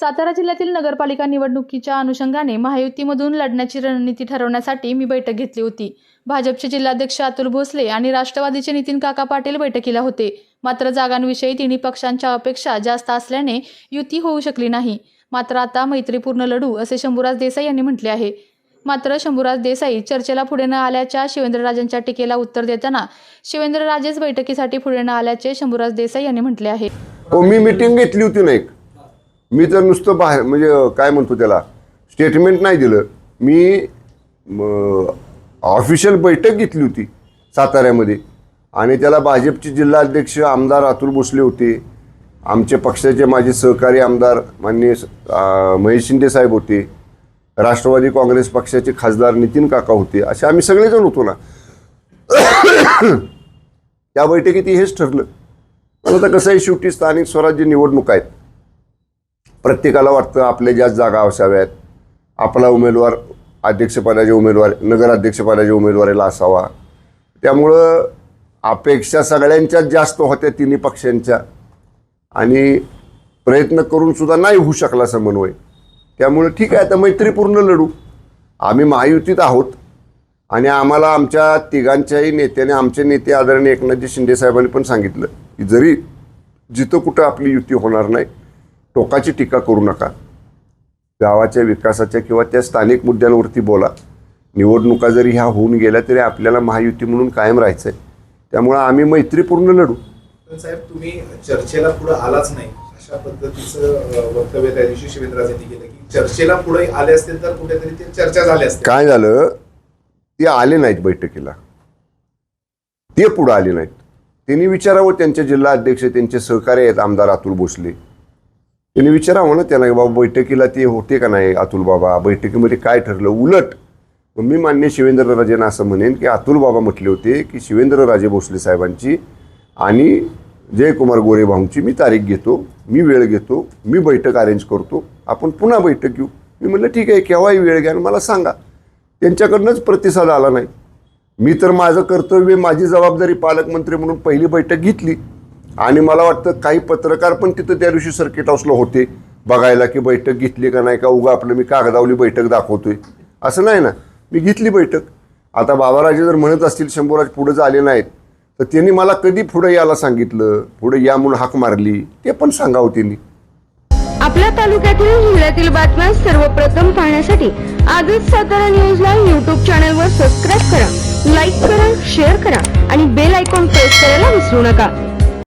सातारा जिल्ह्यातील नगरपालिका निवडणुकीच्या अनुषंगाने महायुतीमधून लढण्याची रणनीती ठरवण्यासाठी मी बैठक घेतली होती. भाजपचे जिल्हाध्यक्ष अतुल भोसले आणि राष्ट्रवादीचे नितीन काका पाटील बैठकीला होते. मात्र जागांविषयी तिन्ही पक्षांच्या अपेक्षा जास्त असल्याने युती होऊ शकली नाही. मात्र आता मैत्रीपूर्ण लढू असे शंभूराज देसाई यांनी म्हटले आहे. मात्र शंभूराज देसाई चर्चेला पुढे न आल्याच्या शिवेंद्रराजांच्या टीकेला उत्तर देताना शिवेंद्रराजेच बैठकीसाठी पुढे न आल्याचे शंभूराज देसाई यांनी म्हटले आहे. हो, मी मिटिंग घेतली होती ना एक. मी तर नुसतं बाहेर म्हणजे काय म्हणतो त्याला स्टेटमेंट नाही दिलं. मी ऑफिशियल बैठक घेतली होती साताऱ्यामध्ये. आणि त्याला भाजपचे जिल्हाध्यक्ष आमदार अतुल भोसले होते. आमचे पक्षाचे माझे सहकारी आमदार माननीय महेश शिंदे साहेब होते. राष्ट्रवादी काँग्रेस पक्षाचे खासदार नितीन काका होते. असे आम्ही सगळेजण होतो ना. त्या बैठकीत हेच ठरलं. आता कसं आहे शेवटी स्थानिक स्वराज्य निवडणूक आहेत? प्रत्येकाला वाटतं आपल्या ज्या जागा असाव्यात. आपला उमेदवार अध्यक्षपदाचे उमेदवार नगराध्यक्षपदाच्या उमेदवारीला असावा. त्यामुळं अपेक्षा सगळ्यांच्याच जास्त होत्या तिन्ही पक्षांच्या. आणि प्रयत्न करूनसुद्धा नाही होऊ शकला समन्वय. त्यामुळं ठीक आहे आता मैत्रीपूर्ण लढू. आम्ही महायुतीत आहोत. आणि आम्हाला आमच्या तिघांच्याही नेत्याने आमचे नेते आदरणीय एकनाथजी शिंदे साहेबांनी पण सांगितलं की जरी जिथं कुठं आपली युती होणार नाही टोकाची टीका करू नका. गावाच्या विकासाच्या किंवा त्या स्थानिक मुद्द्यांवरती बोला. निवडणुका जरी ह्या होऊन गेल्या तरी आपल्याला महायुती म्हणून कायम राहायचं आहे त्यामुळं आम्ही मैत्रीपूर्ण लढू. पण साहेब तुम्ही चर्चेला पुढे आलाच नाही. अशा पद्धतीचं वक्तव्य त्या दिवशी शिवेंद्रराजांनी केलं की चर्चेला पुढे आले असतील तर कुठेतरी ते चर्चा झाली असते काय झालं? ते आले नाहीत बैठकीला. ते पुढं आले नाहीत. त्यांनी विचारावं त्यांचे जिल्हा अध्यक्ष त्यांचे सहकारी आहेत आमदार अतुल भोसले. त्यांनी विचारावं ना त्यांना बाबा बैठकीला ते होते का नाही अतुल बाबा? बैठकीमध्ये काय ठरलं? उलट. मग मी मान्य शिवेंद्रराजेंना असं म्हणेन की अतुल बाबा म्हटले होते की शिवेंद्रराजे भोसले साहेबांची आणि जयकुमार गोरे भाऊंची मी तारीख घेतो मी वेळ घेतो मी बैठक अरेंज करतो आपण पुन्हा बैठक घेऊ. मी म्हटलं ठीक आहे केव्हाही वेळ घ्या आणि मला सांगा. त्यांच्याकडनंच प्रतिसाद आला नाही. मी तर माझं कर्तव्य माझी जबाबदारी पालकमंत्री म्हणून पहिली बैठक घेतली. आणि मला वाटतं काही पत्रकार पण तिथं त्या दिवशी सर्किट हाऊसला होते बघायला की बैठक घेतली का नाही का उगा आपलं मी कागदावली बैठक दाखवतोय. असं नाही ना. मी घेतली बैठक. आता बाबाराजे जर म्हणत असतील शंभूराज पुढे झाले नाहीत तर त्यांनी मला कधी पुढे यायला सांगितलं? पुढे या म्हणून हाक मारली? ते पण सांगावं त्यांनी. आपल्या तालुक्यातील जिल्ह्यातील बातम्या सर्वप्रथम पाहण्यासाठी आजच सातारा न्यूजला युट्यूब चॅनलवर सबस्क्राईब करा लाईक करा शेअर करा आणि बेल आयकॉन प्रेस करायला विसरू नका.